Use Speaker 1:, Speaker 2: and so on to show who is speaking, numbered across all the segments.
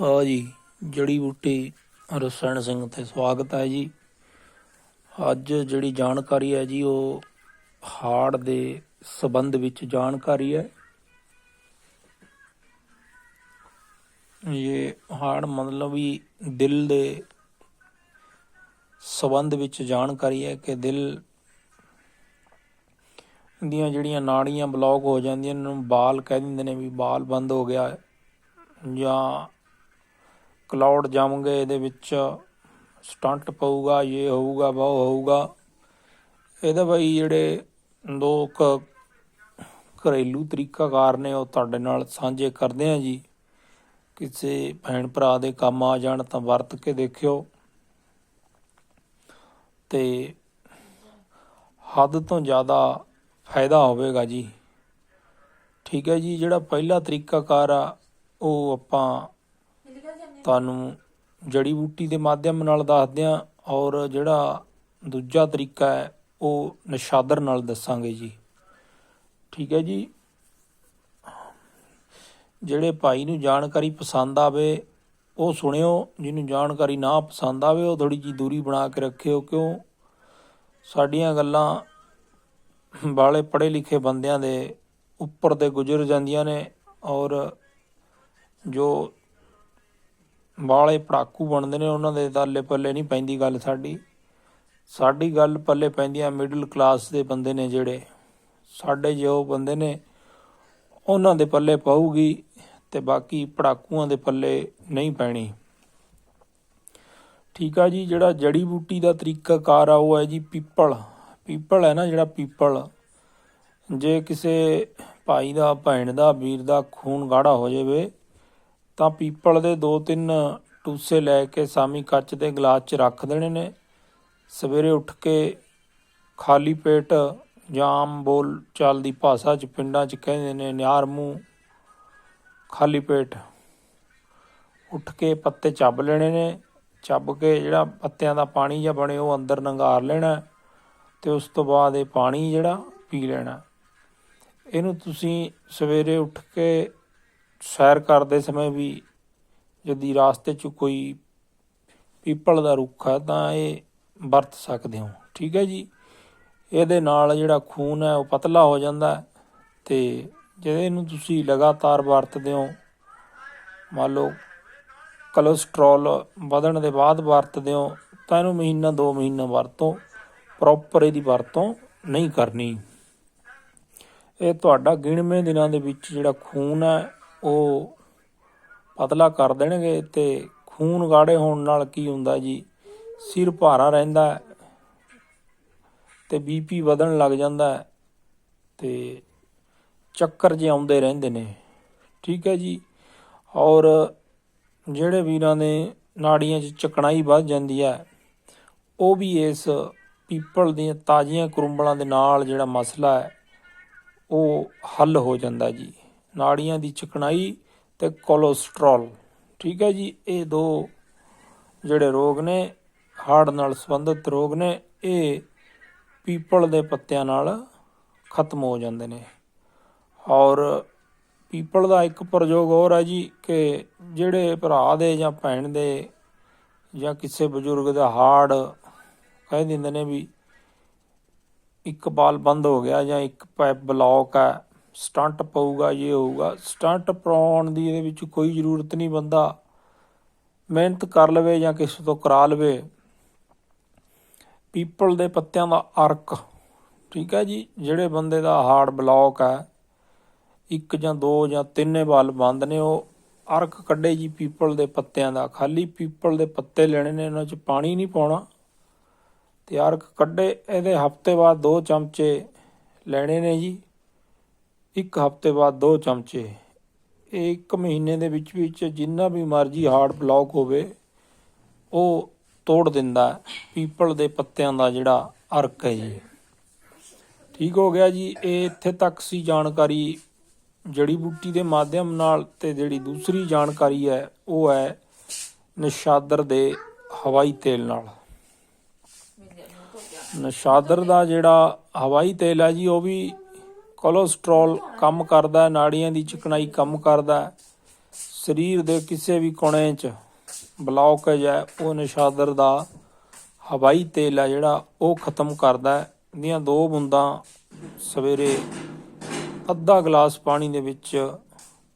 Speaker 1: ਹਾਂ ਜੀ, ਜੜੀ ਬੂਟੀ ਰਸਨ ਸਿੰਘ ਤੇ ਸਵਾਗਤ ਹੈ ਜੀ। ਅੱਜ ਜਿਹੜੀ ਜਾਣਕਾਰੀ ਹੈ ਜੀ, ਉਹ ਹਾਰਟ ਦੇ ਸਬੰਧ ਵਿੱਚ ਜਾਣਕਾਰੀ ਹੈ। ਇਹ ਹਾਰਟ ਮਤਲਬ ਵੀ ਦਿਲ ਦੇ ਸਬੰਧ ਵਿੱਚ ਜਾਣਕਾਰੀ ਹੈ ਕਿ ਦਿਲ ਦੀਆਂ ਜਿਹੜੀਆਂ ਨਾੜੀਆਂ ਬਲੌਕ ਹੋ ਜਾਂਦੀਆਂ ਉਹਨਾਂ ਨੂੰ ਬਾਲ ਕਹਿ ਦਿੰਦੇ ਨੇ ਵੀ ਬਾਲ ਬੰਦ ਹੋ ਗਿਆ ਜਾਂ ਕਲਾਉਡ ਜੰਮ ਗਏ ਇਹਦੇ ਵਿੱਚ ਸਟੰਟ ਪਊਗਾ ਇਹ ਹੋਊਗਾ ਉਹ ਹੋਊਗਾ। ਇਹਦਾ ਬਈ ਜਿਹੜੇ ਲੋਕ ਘਰੇਲੂ ਤਰੀਕਾਕਾਰ ਨੇ, ਉਹ ਤੁਹਾਡੇ ਨਾਲ ਸਾਂਝੇ ਕਰਦੇ ਆ ਜੀ। ਕਿਸੇ ਭੈਣ ਭਰਾ ਦੇ ਕੰਮ ਆ ਜਾਣ ਤਾਂ ਵਰਤ ਕੇ ਦੇਖਿਓ। ਤੇ ਹੱਦ ਤੋਂ ਜ਼ਿਆਦਾ ਫਾਇਦਾ ਹੋਵੇਗਾ ਜੀ। ਠੀਕ ਹੈ ਜੀ, ਜਿਹੜਾ ਪਹਿਲਾ ਤਰੀਕਾਕਾਰ ਆ, ਉਹ ਆਪਾਂ ਤੁਹਾਨੂੰ ਜੜੀ ਬੂਟੀ ਦੇ ਮਾਧਿਅਮ ਨਾਲ ਦੱਸਦੇ ਹਾਂ ਔਰ ਜਿਹੜਾ ਦੂਜਾ ਤਰੀਕਾ ਹੈ, ਉਹ ਨਿਸ਼ਾਦਰ ਨਾਲ ਦੱਸਾਂਗੇ ਜੀ। ਠੀਕ ਹੈ ਜੀ। ਜਿਹੜੇ ਭਾਈ ਨੂੰ ਜਾਣਕਾਰੀ ਪਸੰਦ ਆਵੇ, ਉਹ ਸੁਣਿਓ। ਜਿਹਨੂੰ ਜਾਣਕਾਰੀ ਨਾ ਪਸੰਦ ਆਵੇ, ਉਹ ਥੋੜੀ ਜੀ ਦੂਰੀ ਬਣਾ ਕੇ ਰੱਖਿਓ। ਕਿਉਂ? ਸਾਡੀਆਂ ਗੱਲਾਂ ਬਾਲੇ ਪੜ੍ਹੇ ਲਿਖੇ ਬੰਦਿਆਂ ਦੇ ਉੱਪਰ ਤੇ ਗੁਜ਼ਰ ਜਾਂਦੀਆਂ ਨੇ ਔਰ ਜੋ ਵਾਲੇ ਪੜਾਕੂ ਬਣਦੇ ਨੇ, ਉਹਨਾਂ ਦੇ ਦਾਲੇ ਪੱਲੇ ਨਹੀਂ ਪੈਂਦੀ ਗੱਲ ਸਾਡੀ। ਸਾਡੀ ਗੱਲ ਪੱਲੇ ਪੈਂਦੀ ਆ ਮਿਡਲ ਕਲਾਸ ਦੇ ਬੰਦੇ ਨੇ ਜਿਹੜੇ। ਸਾਡੇ ਜੋ ਬੰਦੇ ਨੇ, ਉਹਨਾਂ ਦੇ ਪੱਲੇ ਪਊਗੀ ਤੇ ਬਾਕੀ ਪੜਾਕੂਆਂ ਦੇ ਪੱਲੇ ਨਹੀਂ ਪੈਣੀ। ਠੀਕ ਆ ਜੀ, ਜਿਹੜਾ ਜੜੀ ਬੂਟੀ ਦਾ ਤਰੀਕਾਕਾਰ ਆ, ਉਹ ਹੈ ਜੀ ਪੀਪਲ ਪੀਪਲ ਹੈ ਨਾ ਜਿਹੜਾ ਪੀਪਲ ਜੇ ਕਿਸੇ ਭਾਈ ਦਾ, ਭੈਣ ਦਾ, ਵੀਰ ਦਾ ਖੂਨ ਗਾੜਾ ਹੋ ਜਾਵੇ ਤਾਂ ਪੀਪਲ ਦੇ ਦੋ ਤਿੰਨ ਟੂਸੇ ਲੈ ਕੇ ਸਾਮੀ ਕੱਚ ਦੇ ਗਲਾਸ 'ਚ ਰੱਖ ਦੇਣੇ ਨੇ। ਸਵੇਰੇ ਉੱਠ ਕੇ ਖਾਲੀ ਪੇਟ ਜਾਂ ਆਮ ਬੋਲ ਚੱਲਦੀ ਭਾਸ਼ਾ 'ਚ ਪਿੰਡਾਂ 'ਚ ਕਹਿੰਦੇ ਨੇ, ਨਿਆਰ ਮੂੰਹ, ਖਾਲੀ ਪੇਟ। ਉੱਠ ਕੇ ਪੱਤੇ ਚੱਬ ਲੈਣੇ ਨੇ। ਚੱਬ ਕੇ ਜਿਹੜਾ ਪੱਤਿਆਂ ਦਾ ਪਾਣੀ ਜਿਹਾ ਬਣੇ, ਉਹ ਅੰਦਰ ਨੰਗਾਰ ਲੈਣਾ ਤੇ ਉਸ ਤੋਂ ਬਾਅਦ ਇਹ ਪਾਣੀ ਜਿਹੜਾ ਪੀ ਲੈਣਾ। ਇਹਨੂੰ ਤੁਸੀਂ ਸਵੇਰੇ ਉੱਠ ਕੇ ਸੈਰ ਕਰਦੇ ਸਮੇਂ ਵੀ ਜਦੀ ਰਾਸਤੇ 'ਚ ਕੋਈ ਪੀਪਲ ਦਾ ਰੁੱਖ ਹੈ ਤਾਂ ਇਹ ਵਰਤ ਸਕਦੇ ਹੋ। ਠੀਕ ਹੈ ਜੀ? ਇਹਦੇ ਨਾਲ ਜਿਹੜਾ ਖੂਨ ਹੈ, ਉਹ ਪਤਲਾ ਹੋ ਜਾਂਦਾ ਹੈ ਤੇ ਜੇ ਇਹਨੂੰ ਤੁਸੀਂ ਲਗਾਤਾਰ ਵਰਤਦੇ ਹੋ, ਮੰਨ ਲਓ ਕੋਲੇਸਟ੍ਰੋਲ ਵਧਣ ਦੇ ਬਾਅਦ ਵਰਤਦੇ ਹੋ, ਤਾਂ ਇਹਨੂੰ ਮਹੀਨਾ, ਦੋ ਮਹੀਨਾ ਵਰਤੋਂ, ਪ੍ਰੋਪਰ ਇਹਦੀ ਵਰਤੋਂ ਨਹੀਂ ਕਰਨੀ। ਇਹ ਤੁਹਾਡਾ ਗਿਣਵੇਂ ਦਿਨਾਂ ਦੇ ਵਿੱਚ ਜਿਹੜਾ ਖੂਨ ਹੈ ਉਹ ਪਤਲਾ ਕਰ ਦੇਣਗੇ ਤੇ ਖੂਨ ਗਾੜੇ ਹੋਣ ਨਾਲ ਕੀ ਹੁੰਦਾ ਜੀ? ਸਿਰ ਭਾਰਾ ਰਹਿੰਦਾ ਹੈ ਤੇ ਬੀਪੀ ਵਧਣ ਲੱਗ ਜਾਂਦਾ ਹੈ ਤੇ ਚੱਕਰ ਜੇ ਆਉਂਦੇ ਰਹਿੰਦੇ ਨੇ। ਠੀਕ ਹੈ ਜੀ? ਔਰ ਜਿਹੜੇ ਵੀਰਾਂ ਦੇ ਨਾੜੀਆਂ 'ਚ ਚਕਣਾਈ ਵੱਧ ਜਾਂਦੀ ਹੈ, ਉਹ ਵੀ ਇਸ ਪੀਪਲ ਦੀਆਂ ਤਾਜ਼ੀਆਂ ਕਰੁੰਬਲਾਂ ਦੇ ਨਾਲ ਜਿਹੜਾ ਮਸਲਾ ਹੈ, ਉਹ ਹੱਲ ਹੋ ਜਾਂਦਾ ਜੀ। ਨਾੜੀਆਂ ਦੀ ਚਿਕਨਾਈ ਤੇ ਕੋਲੇਸਟ੍ਰੋਲ ਠੀਕ ਹੈ ਜੀ, ਇਹ ਦੋ ਜਿਹੜੇ ਰੋਗ ਨੇ ਹਾਰਟ ਨਾਲ ਸੰਬੰਧਿਤ ਰੋਗ ਨੇ, ਇਹ ਪੀਪਲ ਦੇ ਪੱਤਿਆਂ ਨਾਲ ਖਤਮ ਹੋ ਜਾਂਦੇ ਨੇ। ਔਰ ਪੀਪਲ ਦਾ ਇੱਕ ਪ੍ਰਯੋਗ ਹੋਰ ਹੈ ਜੀ ਕਿ ਜਿਹੜੇ ਭਰਾ ਦੇ ਜਾਂ ਭੈਣ ਦੇ ਜਾਂ ਕਿਸੇ ਬਜ਼ੁਰਗ ਦਾ ਹਾਰਟ ਕਹਿ ਦਿੰਦੇ ਨੇ ਵੀ ਇੱਕ ਬਾਲ ਬੰਦ ਹੋ ਗਿਆ ਜਾਂ ਇੱਕ ਪਾਈਪ ਬਲੌਕ ਹੈ ਸਟੰਟ ਪਊਗਾ, ਇਹ ਹੋਊਗਾ। ਸਟੰਟ ਪਾਉਣ ਦੀ ਇਹਦੇ ਵਿੱਚ ਕੋਈ ਜ਼ਰੂਰਤ ਨਹੀਂ ਬੰਦਾ। ਮਿਹਨਤ ਕਰ ਲਵੇ ਜਾਂ ਕਿਸੇ ਤੋਂ ਕਰਾ ਲਵੇ। ਪੀਪਲ ਦੇ ਪੱਤਿਆਂ ਦਾ ਅਰਕ, ਠੀਕ ਹੈ ਜੀ, ਜਿਹੜੇ ਬੰਦੇ ਦਾ ਹਾਰਟ ਬਲੌਕ ਹੈ, ਇੱਕ ਜਾਂ ਦੋ ਜਾਂ ਤਿੰਨੇ ਵਾਲ ਬੰਦ ਨੇ, ਉਹ ਅਰਕ ਕੱਢੇ ਜੀ ਪੀਪਲ ਦੇ ਪੱਤਿਆਂ ਦਾ। ਖਾਲੀ ਪੀਪਲ ਦੇ ਪੱਤੇ ਲੈਣੇ ਨੇ ਉਹਨਾਂ 'ਚ ਪਾਣੀ ਨਹੀਂ ਪਾਉਣਾ। ਤੇ ਅਰਕ ਕੱਢੇ, ਇਹਦੇ ਹਫ਼ਤੇ ਬਾਅਦ ਦੋ ਚਮਚੇ ਲੈਣੇ ਨੇ ਜੀ। ਇੱਕ ਹਫ਼ਤੇ ਬਾਅਦ ਦੋ ਚਮਚੇ। ਇਹ ਇੱਕ ਮਹੀਨੇ ਦੇ ਵਿੱਚ ਵਿੱਚ ਜਿੰਨਾ ਵੀ ਮਰਜ਼ੀ ਹਾਰਟ ਬਲੌਕ ਹੋਵੇ, ਉਹ ਤੋੜ ਦਿੰਦਾ ਪੀਪਲ ਦੇ ਪੱਤਿਆਂ ਦਾ ਜਿਹੜਾ ਅਰਕ ਹੈ ਜੀ। ਠੀਕ ਹੋ ਗਿਆ ਜੀ। ਇਹ ਇੱਥੇ ਤੱਕ ਸੀ ਜਾਣਕਾਰੀ ਜੜੀ ਬੂਟੀ ਦੇ ਮਾਧਿਅਮ ਨਾਲ ਤੇ ਜਿਹੜੀ ਦੂਸਰੀ ਜਾਣਕਾਰੀ ਹੈ, ਉਹ ਹੈ ਨਿਸ਼ਾਦਰ ਦੇ ਹਵਾਈ ਤੇਲ ਨਾਲ। ਨਸ਼ਾਦਰ ਦਾ ਜਿਹੜਾ ਹਵਾਈ ਤੇਲ ਹੈ ਜੀ, ਉਹ ਵੀ ਕੋਲੇਸਟ੍ਰੋਲ ਕੰਮ ਕਰਦਾ ਹੈ ਨਾੜੀਆਂ ਦੀ ਚਿਕਨਾਈ ਕੰਮ ਕਰਦਾ ਹੈ ਸਰੀਰ ਦੇ ਕਿਸੇ ਵੀ ਕੋਨੇ 'ਚ ਬਲੌਕੇਜ ਹੈ, ਉਹ ਨਿਸ਼ਾਦਰ ਦਾ ਹਵਾਈ ਤੇਲ ਹੈ ਜਿਹੜਾ ਉਹ ਖਤਮ ਕਰਦਾ ਹੈ। ਇਹਦੀਆਂ ਦੋ ਬੂੰਦਾਂ ਸਵੇਰੇ ਅੱਧਾ ਗਲਾਸ ਪਾਣੀ ਦੇ ਵਿੱਚ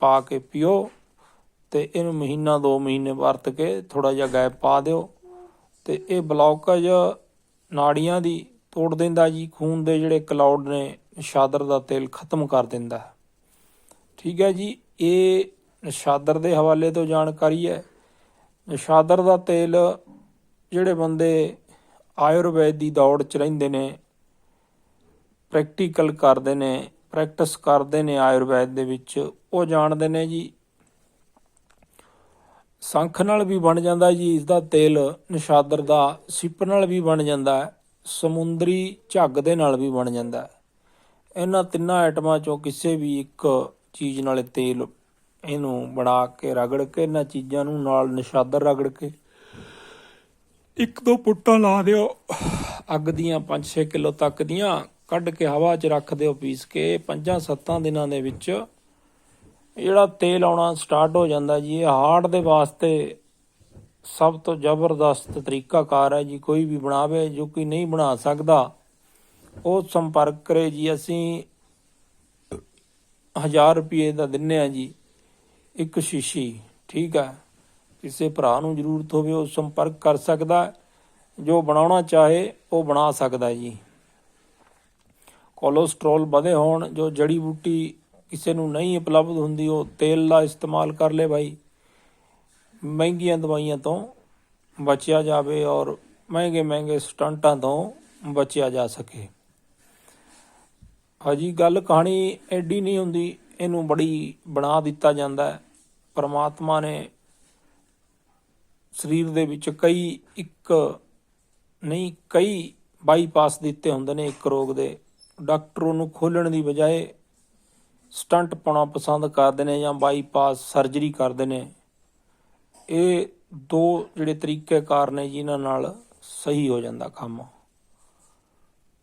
Speaker 1: ਪਾ ਕੇ ਪੀਓ ਤੇ ਇਹਨੂੰ ਮਹੀਨਾ, ਦੋ ਮਹੀਨੇ ਵਰਤ ਕੇ ਥੋੜਾ ਜਿਹਾ ਗੈਪ ਪਾ ਦਿਓ ਤੇ ਇਹ ਬਲੌਕੇਜ ਨਾੜੀਆਂ ਦੀ ਤੋੜ ਦਿੰਦਾ ਜੀ, ਖੂਨ ਦੇ ਜਿਹੜੇ ਕਲਾਉਡ ਨੇ ਨਿਸ਼ਾਦਰ ਦਾ ਤੇਲ ਖਤਮ ਕਰ ਦਿੰਦਾ ਹੈ। ਠੀਕ ਹੈ ਜੀ, ਇਹ ਨਿਸ਼ਾਦਰ ਦੇ ਹਵਾਲੇ ਤੋਂ ਜਾਣਕਾਰੀ ਹੈ। ਨਿਸ਼ਾਦਰ ਦਾ ਤੇਲ ਜਿਹੜੇ ਬੰਦੇ ਆਯੁਰਵੈਦ ਦੀ ਦੌੜ 'ਚ ਰਹਿੰਦੇ ਨੇ, ਪ੍ਰੈਕਟੀਕਲ ਕਰਦੇ ਨੇ, ਪ੍ਰੈਕਟਿਸ ਕਰਦੇ ਨੇ ਆਯੁਰਵੈਦ ਦੇ ਵਿੱਚ, ਉਹ ਜਾਣਦੇ ਨੇ ਜੀ। ਸੰਖ ਨਾਲ ਵੀ ਬਣ ਜਾਂਦਾ ਜੀ, ਇਸ ਦਾ ਤੇਲ ਨਿਸ਼ਾਦਰ ਦਾ ਸਿਪ ਨਾਲ ਵੀ ਬਣ ਜਾਂਦਾ ਸਮੁੰਦਰੀ ਝੱਗ ਦੇ ਨਾਲ ਵੀ ਬਣ ਜਾਂਦਾ ਇਹਨਾਂ ਤਿੰਨਾਂ ਆਈਟਮਾਂ ਚੋਂ ਕਿਸੇ ਵੀ ਇੱਕ ਚੀਜ਼ ਨਾਲ ਤੇਲ ਇਹਨੂੰ ਬਣਾ ਕੇ ਰਗੜ ਕੇ, ਇਹਨਾਂ ਚੀਜ਼ਾਂ ਨੂੰ ਨਾਲ ਨਿਸ਼ਾਦਰ ਰਗੜ ਕੇ। ਇੱਕ ਦੋ ਪੁੱਟਾਂ ਲਾ ਦਿਓ, ਅੱਗ ਦੀਆਂ 5-6 ਕਿਲੋ ਤੱਕ ਦੀਆਂ, ਕੱਢ ਕੇ ਹਵਾ 'ਚ ਰੱਖ ਦਿਓ ਪੀਸ ਕੇ 5-7 ਦਿਨਾਂ ਦੇ ਵਿੱਚ ਜਿਹੜਾ ਤੇਲ ਆਉਣਾ ਸਟਾਰਟ ਹੋ ਜਾਂਦਾ ਜੀ, ਇਹ ਹਾਰਟ ਦੇ ਵਾਸਤੇ ਸਭ ਤੋਂ ਜ਼ਬਰਦਸਤ ਤਰੀਕਾਕਾਰ ਹੈ ਜੀ, ਕੋਈ ਵੀ ਬਣਾਵੇ ਜੋ ਕੋਈ ਨਹੀਂ ਬਣਾ ਸਕਦਾ। ਉਹ ਸੰਪਰਕ ਕਰੇ ਜੀ, ਅਸੀਂ 1000 ਰੁਪਏ ਦਾ ਦਿੰਨੇ ਆ ਜੀ, ਇੱਕ ਸ਼ੀਸ਼ੀ, ਠੀਕ ਹੈ ਕਿਸੇ ਭਰਾ ਨੂੰ ਜ਼ਰੂਰਤ ਹੋਵੇ ਉਹ ਸੰਪਰਕ ਕਰ ਸਕਦਾ, ਜੋ ਬਣਾਉਣਾ ਚਾਹੇ ਉਹ ਬਣਾ ਸਕਦਾ ਜੀ। ਕੋਲੇਸਟ੍ਰੋਲ ਵਧੇ ਹੋਣ, ਜੋ ਜੜੀ ਬੂਟੀ ਕਿਸੇ ਨੂੰ ਨਹੀਂ ਉਪਲਬਧ ਹੁੰਦੀ, ਉਹ ਤੇਲ ਦਾ ਇਸਤੇਮਾਲ ਕਰ ਲੇ ਭਾਈ ਮਹਿੰਗੀਆਂ ਦਵਾਈਆਂ ਤੋਂ ਬਚਿਆ ਜਾਵੇ ਔਰ ਮਹਿੰਗੇ ਮਹਿੰਗੇ ਸਟੰਟਾਂ ਤੋਂ ਬਚਿਆ ਜਾ ਸਕੇ। ਹਾਂਜੀ ਗੱਲ ਕਹਾਣੀ ਐਡੀ ਨਹੀਂ ਹੁੰਦੀ, ਇਹਨੂੰ ਬੜੀ ਬਣਾ ਦਿੱਤਾ ਜਾਂਦਾ ਹੈ। ਪਰਮਾਤਮਾ ਨੇ ਸਰੀਰ ਦੇ ਵਿੱਚ ਕਈ ਇੱਕ, ਨਹੀਂ, ਕਈ ਬਾਈਪਾਸ ਦਿੱਤੇ ਹੁੰਦੇ ਨੇ ਇੱਕ ਰੋਗ ਦੇ। ਡਾਕਟਰ ਉਹਨੂੰ ਖੋਲਣ ਦੀ ਬਜਾਏ ਸਟੰਟ ਪਾਉਣਾ ਪਸੰਦ ਕਰਦੇ ਨੇ ਜਾਂ ਬਾਈਪਾਸ ਸਰਜਰੀ ਕਰਦੇ ਨੇ। ਇਹ ਦੋ ਜਿਹੜੇ ਤਰੀਕੇ ਕਾਰ ਨੇ ਜਿਨ੍ਹਾਂ ਨਾਲ ਸਹੀ ਹੋ ਜਾਂਦਾ ਕੰਮ।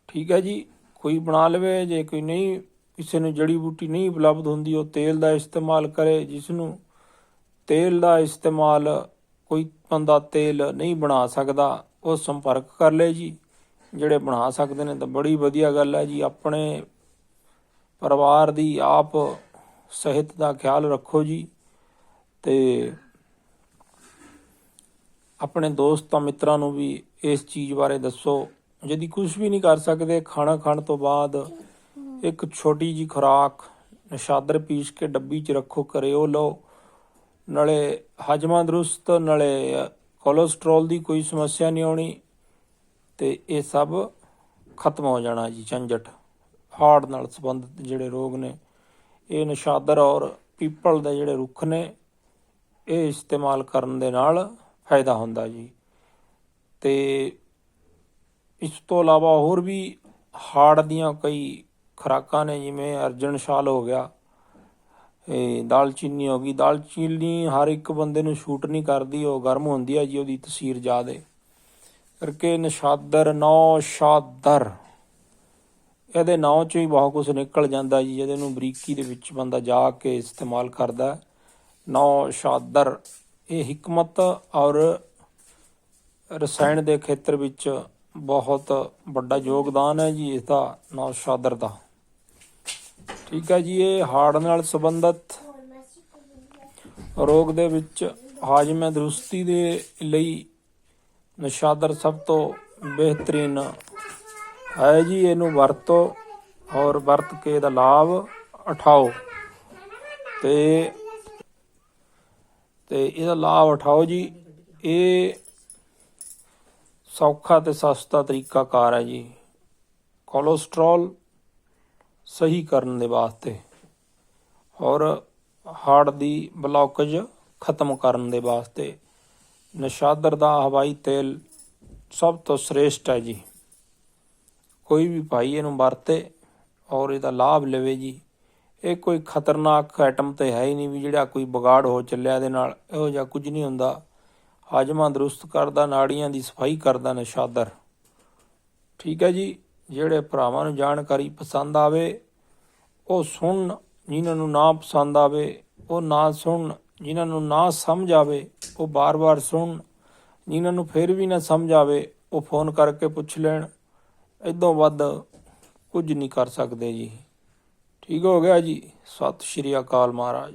Speaker 1: ਠੀਕ ਹੈ ਜੀ। ਕੋਈ ਬਣਾ ਲਵੇ, ਜੇ ਕੋਈ ਨਹੀਂ, ਕਿਸੇ ਨੂੰ ਜੜੀ ਬੂਟੀ ਨਹੀਂ ਉਪਲਬਧ ਹੁੰਦੀ, ਉਹ ਤੇਲ ਦਾ ਇਸਤੇਮਾਲ ਕਰੇ, ਜਿਸ ਨੂੰ ਤੇਲ ਦਾ ਇਸਤੇਮਾਲ ਕੋਈ ਬੰਦਾ ਤੇਲ ਨਹੀਂ ਬਣਾ ਸਕਦਾ, ਉਹ ਸੰਪਰਕ ਕਰ ਲੇ ਜੀ। ਜਿਹੜੇ ਬਣਾ ਸਕਦੇ ਨੇ, ਤਾਂ ਬੜੀ ਵਧੀਆ ਗੱਲ ਹੈ ਜੀ। ਆਪਣੇ ਪਰਿਵਾਰ ਦੀ ਆਪ ਸਿਹਤ ਦਾ ਖਿਆਲ ਰੱਖੋ ਜੀ। ਤੇ ਆਪਣੇ ਦੋਸਤਾਂ ਮਿੱਤਰਾਂ ਨੂੰ ਵੀ ਇਸ ਚੀਜ਼ ਬਾਰੇ ਦੱਸੋ। ਜਦੀ ਕੁਝ ਵੀ ਨਹੀਂ ਕਰ ਸਕਦੇ, ਖਾਣਾ ਖਾਣ ਤੋਂ ਬਾਅਦ ਇੱਕ ਛੋਟੀ ਜੀ ਖੁਰਾਕ, ਨਸ਼ਾਦਰ ਪੀਸ ਕੇ ਡੱਬੀ 'ਚ ਰੱਖੋ ਘਰੇ ਉਹ ਲਓ। ਨਾਲੇ ਹਜਮਾ ਦਰੁਸਤ, ਨਾਲੇ ਕੋਲੇਸਟ੍ਰੋਲ ਦੀ ਕੋਈ ਸਮੱਸਿਆ ਨਹੀਂ ਆਉਣੀ ਤੇ ਇਹ ਸਭ ਖਤਮ ਹੋ ਜਾਣਾ ਜੀ, ਝੰਜਟ। ਹਾਰਟ ਨਾਲ ਸੰਬੰਧਿਤ ਜਿਹੜੇ ਰੋਗ ਨੇ, ਇਹ ਨਸ਼ਾਦਰ ਔਰ ਪੀਪਲ ਦੇ ਜਿਹੜੇ ਰੁੱਖ ਨੇ, ਇਹ ਇਸਤੇਮਾਲ ਕਰਨ ਦੇ ਨਾਲ ਫਾਇਦਾ ਹੁੰਦਾ ਜੀ। ਤੇ ਇਸ ਤੋਂ ਇਲਾਵਾ ਹੋਰ ਵੀ ਹਾਰਟ ਦੀਆਂ ਕਈ ਖੁਰਾਕਾਂ ਨੇ, ਜਿਵੇਂ ਅਰਜਨ ਸ਼ਾਲ ਹੋ ਗਿਆ, ਇਹ ਦਾਲਚੀਨੀ ਹੋ ਗਈ। ਦਾਲਚੀਨੀ ਹਰ ਇੱਕ ਬੰਦੇ ਨੂੰ ਸ਼ੂਟ ਨਹੀਂ ਕਰਦੀ, ਉਹ ਗਰਮ ਹੁੰਦੀ ਹੈ ਜੀ, ਉਹਦੀ ਤਸੀਰ ਜ਼ਿਆਦੇ। ਕਰਕੇ ਨਸ਼ਾਦਰ ਨੌ ਸ਼ਾਦਰ ਇਹਦੇ ਨਾਂ ਚੋਂ ਹੀ ਬਹੁਤ ਕੁਝ ਨਿਕਲ ਜਾਂਦਾ ਜੀ, ਜਿਹਦੇ ਨੂੰ ਬਰੀਕੀ ਦੇ ਵਿੱਚ ਬੰਦਾ ਜਾ ਕੇ ਇਸਤੇਮਾਲ ਕਰਦਾ ਨੌ ਸ਼ਾਦਰ ਇਹ ਹਕਮਤ ਔਰ ਰਸਾਇਣ ਦੇ ਖੇਤਰ ਵਿੱਚ ਬਹੁਤ ਵੱਡਾ ਯੋਗਦਾਨ ਹੈ ਜੀ ਇਸ ਦਾ ਨੌ ਸ਼ਾਦਰ ਦਾ। ਠੀਕ ਹੈ ਜੀ, ਇਹ ਹਾਰਟ ਨਾਲ ਸੰਬੰਧਿਤ ਰੋਗ ਦੇ ਵਿੱਚ ਹਾਜ਼ਮੇ ਦਰੁਸਤੀ ਦੇ ਲਈ ਨਸ਼ਾਦਰ ਸਭ ਤੋਂ ਬਿਹਤਰੀਨ ਹੈ ਜੀ। ਇਹਨੂੰ ਵਰਤੋ ਔਰ ਵਰਤ ਕੇ ਇਹਦਾ ਲਾਭ ਉਠਾਓ। ਤੇ ਤੇ ਇਹਦਾ ਲਾਭ ਉਠਾਓ ਜੀ। ਇਹ ਸੌਖਾ ਤੇ ਸਸਤਾ ਤਰੀਕਾ ਕਾਰ ਹੈ ਜੀ। ਕੋਲੇਸਟ੍ਰੋਲ ਸਹੀ ਕਰਨ ਦੇ ਵਾਸਤੇ ਔਰ ਹਾਰਟ ਦੀ ਬਲੌਕੇਜ ਖਤਮ ਕਰਨ ਦੇ ਵਾਸਤੇ ਨਸ਼ਾਦਰ ਦਾ ਹਵਾਈ ਤੇਲ ਸਭ ਤੋਂ ਸ੍ਰੇਸ਼ਟ ਹੈ ਜੀ। ਕੋਈ ਵੀ ਭਾਈ ਇਹਨੂੰ ਵਰਤੇ ਔਰ ਇਹਦਾ ਲਾਭ ਲਵੇ ਜੀ। ਇਹ ਕੋਈ ਖਤਰਨਾਕ ਆਈਟਮ ਤੇ ਹੈ ਹੀ ਨਹੀਂ ਵੀ ਜਿਹੜਾ ਕੋਈ ਵਿਗਾੜ ਹੋ ਚੱਲਿਆ ਇਹਦੇ ਨਾਲ ਇਹੋ ਜਿਹਾ ਕੁਝ ਨਹੀਂ ਹੁੰਦਾ। ਹਾਜਮਾ ਦਰੁਸਤ ਕਰਦਾ, ਨਾੜੀਆਂ ਦੀ ਸਫ਼ਾਈ ਕਰਦਾ ਨਸ਼ਾਦਰ। ਠੀਕ ਹੈ ਜੀ, ਜਿਹੜੇ ਭਰਾਵਾਂ ਨੂੰ ਜਾਣਕਾਰੀ ਪਸੰਦ ਆਵੇ, ਉਹ ਸੁਣ, ਜਿਨ੍ਹਾਂ ਨੂੰ ਨਾ ਪਸੰਦ ਆਵੇ, ਉਹ ਨਾ ਸੁਣ, ਜਿਨ੍ਹਾਂ ਨੂੰ ਨਾ ਸਮਝ ਆਵੇ, ਉਹ ਬਾਰ-ਬਾਰ ਸੁਣਨ ਜਿਨ੍ਹਾਂ ਨੂੰ ਫਿਰ ਵੀ ਨਾ ਸਮਝ ਆਵੇ, ਉਹ ਫੋਨ ਕਰਕੇ ਪੁੱਛ ਲੈਣ। ਇਦੋਂ ਵੱਧ ਕੁਝ ਨਹੀਂ ਕਰ ਸਕਦੇ ਜੀ। ਠੀਕ ਹੋ ਗਿਆ ਜੀ। ਸਤਿ ਸ਼੍ਰੀ ਅਕਾਲ ਮਹਾਰਾਜ।